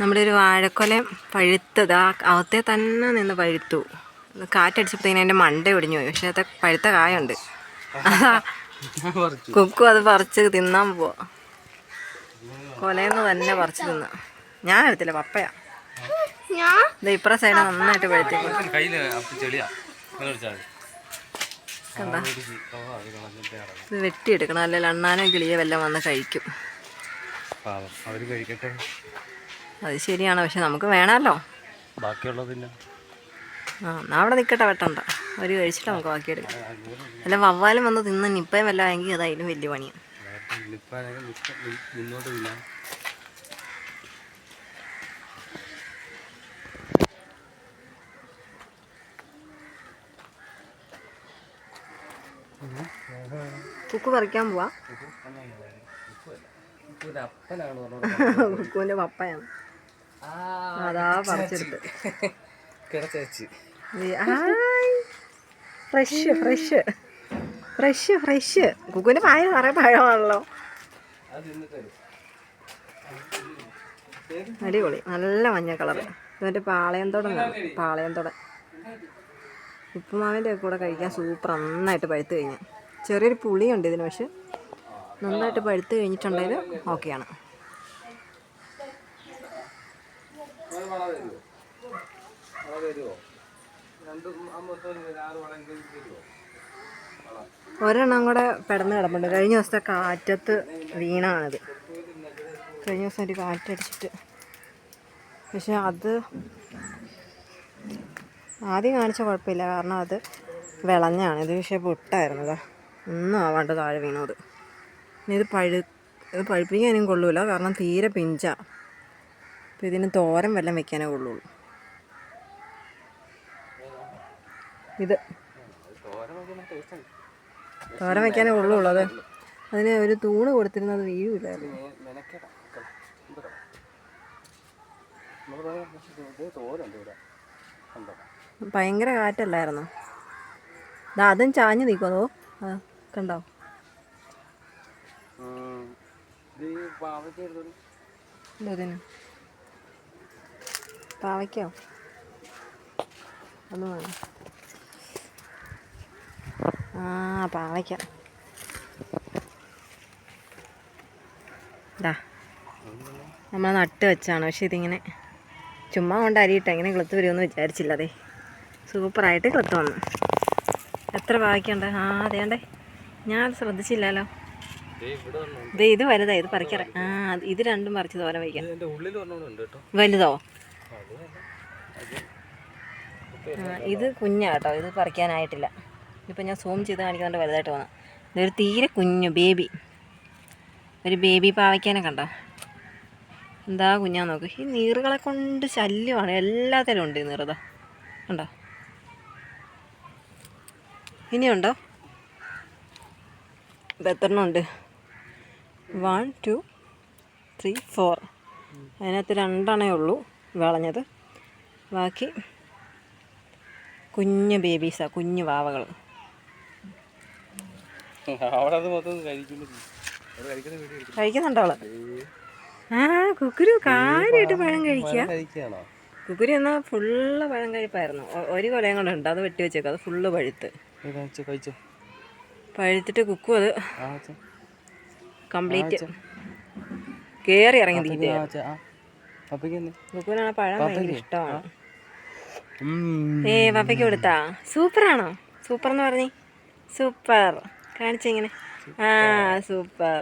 നമ്മുടെ ഒരു വാഴക്കൊല പഴുത്തത് ആ അകത്തെ തന്നെ നിന്ന് പഴുത്തു. കാറ്റടിച്ചപ്പോഴത്തേന് എന്റെ മണ്ട ഒടിഞ്ഞു പോയി. പക്ഷെ അത് പഴുത്ത കായുണ്ട്. അതാ പറിച്ചു അത് പറിച്ച് തിന്നാൻ പോവാ. കൊലയെന്ന് തന്നെ പറിച്ച് തിന്ന. ഞാൻ എടുത്തില്ല പപ്പയാ. ഇപ്പറ സൈഡ് നന്നായിട്ട് പഴുത്തേക്കും ഇത് വെട്ടിയെടുക്കണം. അല്ലെങ്കിൽ അണ്ണാനും കിളിയെ വല്ലതും വന്ന് കഴിക്കും. അവർ കഴിക്കട്ടെ. അത് ശരിയാണ്. പക്ഷെ നമുക്ക് വേണമല്ലോ. ബാക്കിയുള്ളതില്ല. ആ എന്നാ അവിടെ നിൽക്കട്ടെ വെട്ടണ്ട ഒരു കഴിച്ചിട്ട് നമുക്ക് ബാക്കി എടുക്കാം അല്ല വവ്വാലും വന്ന് തിന്ന് നിപ്പയും വല്ല എങ്കിൽ അതായാലും വലിയ പണിയാണ് കുക്ക് പറിക്കാൻ പോവാ. കുക്കുവിന്റെ പപ്പയാണ്. അതാ പറിച്ചെടുത്ത്. കിടച്ചേച്ച് ഫ്രഷ് ഫ്രഷ്. Fresh fresh. കുക്കുവിന്റെ പായ നിറയെ പഴമാണല്ലോ അടിപൊളി. നല്ല മഞ്ഞ കളർ എന്നിട്ട് കളറ് ഇതിന്റെ പാളയന്തോടൻ പാളയന്തോടൻ ഉപ്പുമാവിന്റെ ഒക്കെ കൂടെ കഴിക്കാൻ സൂപ്പർ നന്നായിട്ട് പഴുത്ത് കഴിഞ്ഞു. ചെറിയൊരു പുളിയുണ്ട് ഇതിന് പക്ഷെ. നന്നായിട്ട് പഴുത്ത് കഴിഞ്ഞിട്ടുണ്ടെങ്കിൽ ഓക്കെയാണ് ഒരെണ്ണം കൂടെ പെടന്ന് കിടപ്പുണ്ട്. കഴിഞ്ഞ ദിവസത്തെ കാറ്റത്ത് വീണാണിത്. കഴിഞ്ഞ ദിവസം ഒരു കാറ്റടിച്ചിട്ട്. പക്ഷെ അത് ആദ്യം കാണിച്ച കുഴപ്പമില്ല. കാരണം അത് വിളഞ്ഞാണ്. ഇത് പക്ഷേ പൊട്ടായിരുന്നു അതാ ഒന്നും ആവാണ്ട് താഴെ വീണത് ഇത് പഴു ഇത് പഴുപ്പിക്കാനും കൊള്ളൂല. കാരണം തീരെ പിഞ്ചാ. അപ്പോൾ ഇതിന് തോരൻ വല്ലതും വെക്കാനേ കൊള്ളുള്ളൂ ഇത് തോരൻ വെക്കാനേ ഉള്ളൂ അത്. അതിന് ഒരു തൂണ് കൊടുത്തിരുന്നത് വീഴില്ലായിരുന്നു ഭയങ്കര കാറ്റല്ലായിരുന്നു? അതും ചാഞ്ഞു നിൽക്കുന്നോ കണ്ടോ? ഇതിന്. പാവയ്ക്കോ ഒന്ന് വേണം. ആ പാവയ്ക്ക ദാ. നമ്മൾ നട്ട് വെച്ചാണ് പക്ഷെ ഇതിങ്ങനെ ചുമ്മാ കൊണ്ട് അരിയിട്ട് എങ്ങനെ കിളത്ത് വരുമെന്ന് വിചാരിച്ചില്ല അതെ സൂപ്പറായിട്ട് കിളത്ത് വന്നു. എത്ര പാവയ്ക്കുണ്ട്? ആ അതേണ്ടേ ഞാൻ ശ്രദ്ധിച്ചില്ലല്ലോ. ഇത് വലുതാ ഇത് പറിക്കറ. ആ ഇത് രണ്ടും പറിച്ച് തോരൻ വയ്ക്കാം. ഇത് വലുതോ? ഇത് കുഞ്ഞാട്ടോ ഇത് പറിക്കാനായിട്ടില്ല. ഇപ്പം ഞാൻ സൂം ചെയ്ത് കാണിക്കുന്നുണ്ട് വലുതായിട്ട് വന്നു. ഇതൊരു തീരെ കുഞ്ഞു ബേബി. ഒരു ബേബി പാവയ്ക്കാനെ കണ്ടോ? എന്താ കുഞ്ഞാ നോക്ക്. ഈ നീറുകളെ കൊണ്ട് ശല്യമാണ്. എല്ലാത്തിലും ഉണ്ട് ഈ നീറുത കണ്ടോ? ഇനിയുണ്ടോ? ഇപ്പം ഉണ്ട്? വൺ ടു ത്രീ ഫോർ അതിനകത്ത് രണ്ടെണ്ണേ ഉള്ളൂ. വിളഞ്ഞത്. ബാക്കി കുഞ്ഞ് ബേബീസാണ് കുഞ്ഞു വാവകൾ. കഴിക്കുന്നുണ്ടോ അവൾ? ആ കുക്കുരു കാര്യമായിട്ട് പഴം കഴിക്കുക. കുക്കുരു എന്നാൽ ഫുള്ള് പഴം കഴിപ്പായിരുന്നു. ഒരു കൊലയും കൂടെ ഉണ്ട്. അത് വെട്ടി വെച്ചേക്കും. അത് ഫുള്ള് പഴുത്ത്. പഴുത്തിട്ട് കുക്കു അത് കംപ്ലീറ്റ് കയറി ഇറങ്ങി തീറ്റ കുക്കുവിനാണ് പഴം ഭയങ്കര ഇഷ്ടമാണ്. ഏ പപ്പയ്ക്ക് കൊടുത്താ? സൂപ്പറാണോ? സൂപ്പർ എന്ന് പറഞ്ഞേ. സൂപ്പർ. കാണിച്ചിങ്ങനെ? ആ സൂപ്പർ.